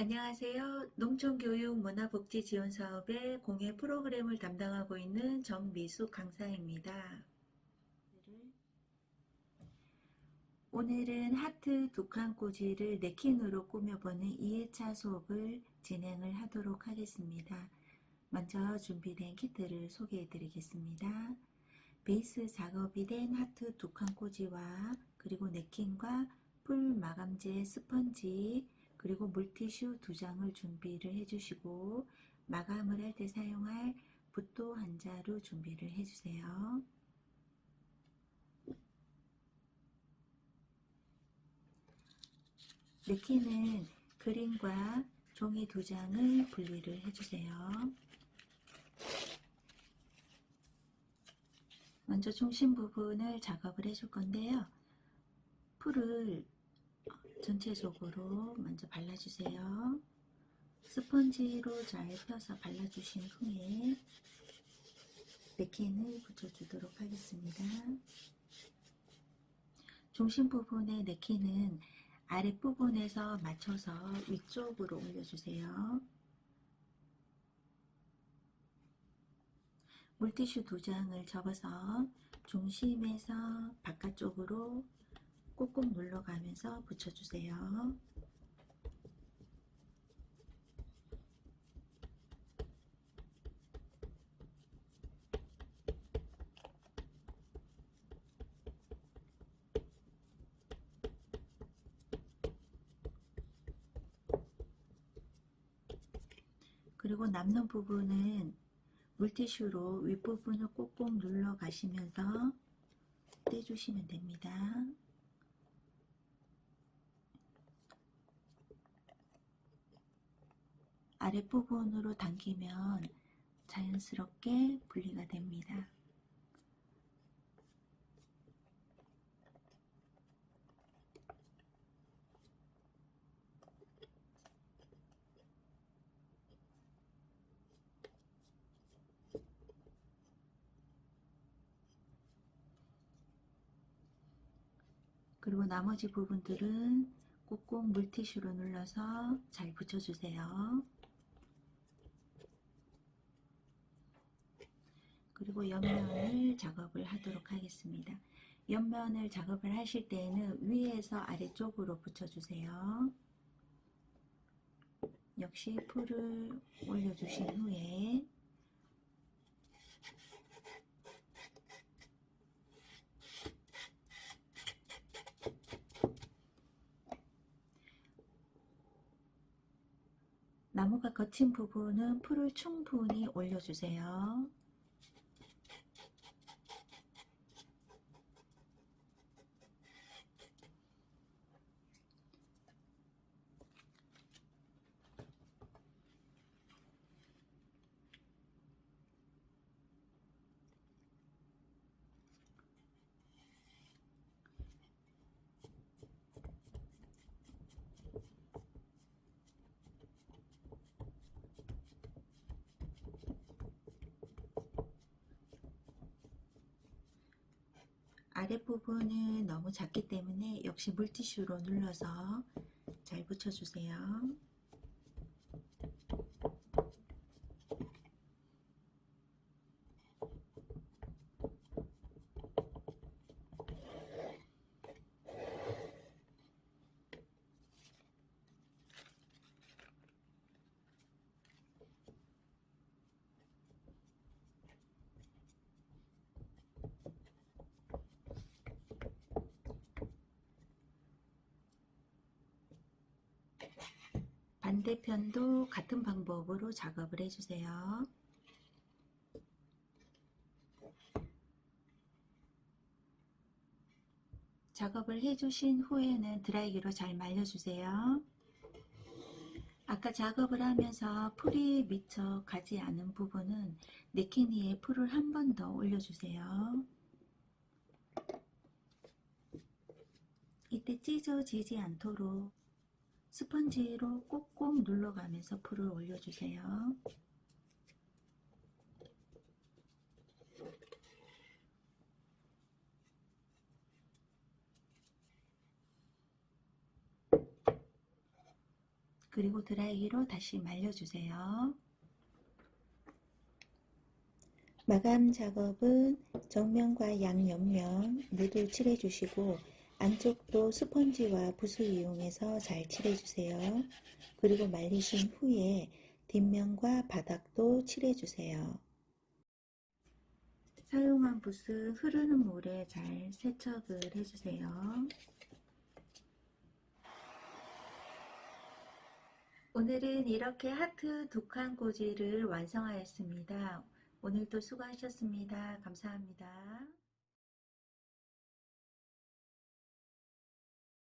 안녕하세요. 농촌교육문화복지지원사업의 공예 프로그램을 담당하고 있는 정미숙 강사입니다. 오늘은 하트 두 칸 꽂이를 네킨으로 꾸며보는 2회차 수업을 진행을 하도록 하겠습니다. 먼저 준비된 키트를 소개해 드리겠습니다. 베이스 작업이 된 하트 두 칸 꽂이와 그리고 네킨과 풀 마감재 스펀지 그리고 물티슈 두 장을 준비를 해주시고 마감을 할 때 사용할 붓도 한 자루 준비를 해주세요. 네키는 그림과 종이 두 장을 분리를 해주세요. 먼저 중심 부분을 작업을 해줄 건데요. 풀을 전체적으로 먼저 발라주세요. 스펀지로 잘 펴서 발라주신 후에 네킨을 붙여주도록 하겠습니다. 중심 부분의 네킨은 아랫부분에서 맞춰서 위쪽으로 올려주세요. 물티슈 두 장을 접어서 중심에서 바깥쪽으로 꾹꾹 눌러가면서 붙여주세요. 그리고 남는 부분은 물티슈로 윗부분을 꾹꾹 눌러 가시면서 떼주시면 됩니다. 아랫부분으로 당기면 자연스럽게 분리가 됩니다. 그리고 나머지 부분들은 꾹꾹 물티슈로 눌러서 잘 붙여주세요. 그리고 옆면을 작업을 하도록 하겠습니다. 옆면을 작업을 하실 때에는 위에서 아래쪽으로 붙여주세요. 역시 풀을 올려주신 후에 나무가 거친 부분은 풀을 충분히 올려주세요. 아랫부분은 너무 작기 때문에 역시 물티슈로 눌러서 잘 붙여주세요. 반대편도 같은 방법으로 작업을 해주세요. 작업을 해주신 후에는 드라이기로 잘 말려주세요. 아까 작업을 하면서 풀이 미처 가지 않은 부분은 네킨 위에 풀을 한 번 더 올려주세요. 이때 찢어지지 않도록 스펀지로 꼭꼭 눌러가면서 풀을 올려주세요. 그리고 드라이기로 다시 말려주세요. 마감 작업은 정면과 양옆면 모두 칠해주시고 안쪽도 스펀지와 붓을 이용해서 잘 칠해주세요. 그리고 말리신 후에 뒷면과 바닥도 칠해주세요. 사용한 붓은 흐르는 물에 잘 세척을 해주세요. 오늘은 이렇게 하트 두 칸 꽂이를 완성하였습니다. 오늘도 수고하셨습니다. 감사합니다.